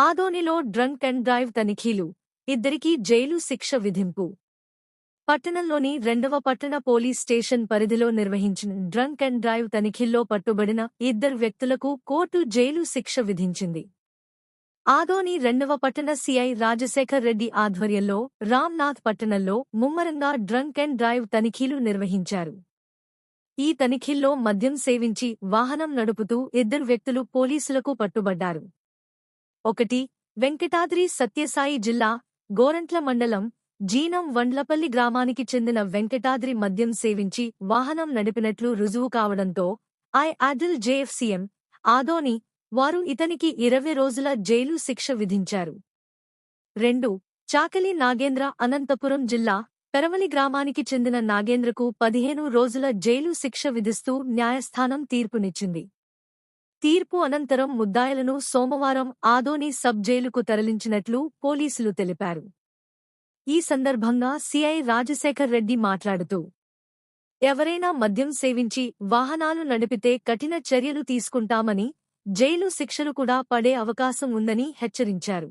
ఆదోనిలో drunk and drive తనిఖీలు ఇద్దరికీ జైలు శిక్ష విధింపు. పట్టణంలోని రెండవ పట్టణ పోలీస్ స్టేషన్ పరిధిలో నిర్వహించిన డ్రంక్ అండ్ డ్రైవ్ తనిఖీల్లో పట్టుబడిన ఇద్దరు వ్యక్తులకు కోర్టు జైలు శిక్ష విధించింది. ఆదోని రెండవ పట్టణ సిఐ రాజశేఖర్ రెడ్డి ఆధ్వర్యంలో రామ్నాథ్ పట్టణంలో ముమ్మరంగా డ్రంక్ అండ్ డ్రైవ్ తనిఖీలు నిర్వహించారు. ఈ తనిఖీల్లో మద్యం సేవించి వాహనం నడుపుతూ ఇద్దరు వ్యక్తులు పోలీసులకు పట్టుబడ్డారు. ఒకటి వెంకటాద్రి సత్యసాయి జిల్లా గోరంట్ల మండలం జీనం వండ్లపల్లి గ్రామానికి చెందిన వెంకటాద్రి మద్యం సేవించి వాహనం నడిపినట్లు రుజువు కావడంతో ఐ ఆదిల్ జేఎఫ్సీఎం ఆదోని వారు ఇతనికి ఇరవై రోజుల జైలు శిక్ష విధించారు. రెండు చాకలి నాగేంద్ర అనంతపురం జిల్లా పెరవలి గ్రామానికి చెందిన నాగేంద్రకు పదిహేను రోజుల జైలు శిక్ష విధిస్తూ న్యాయస్థానం తీర్పునిచ్చింది. తీర్పు అనంతరం ముద్దాయలను సోమవారం ఆదోని సబ్ జైలుకు తరలించినట్లు పోలీసులు తెలిపారు. ఈ సందర్భంగా సిఐ రాజశేఖర్ రెడ్డి మాట్లాడుతూ ఎవరైనా మద్యం సేవించి వాహనాలు నడిపితే కఠిన చర్యలు తీసుకుంటామని జైలు శిక్షలు కూడా పడే అవకాశం ఉందని హెచ్చరించారు.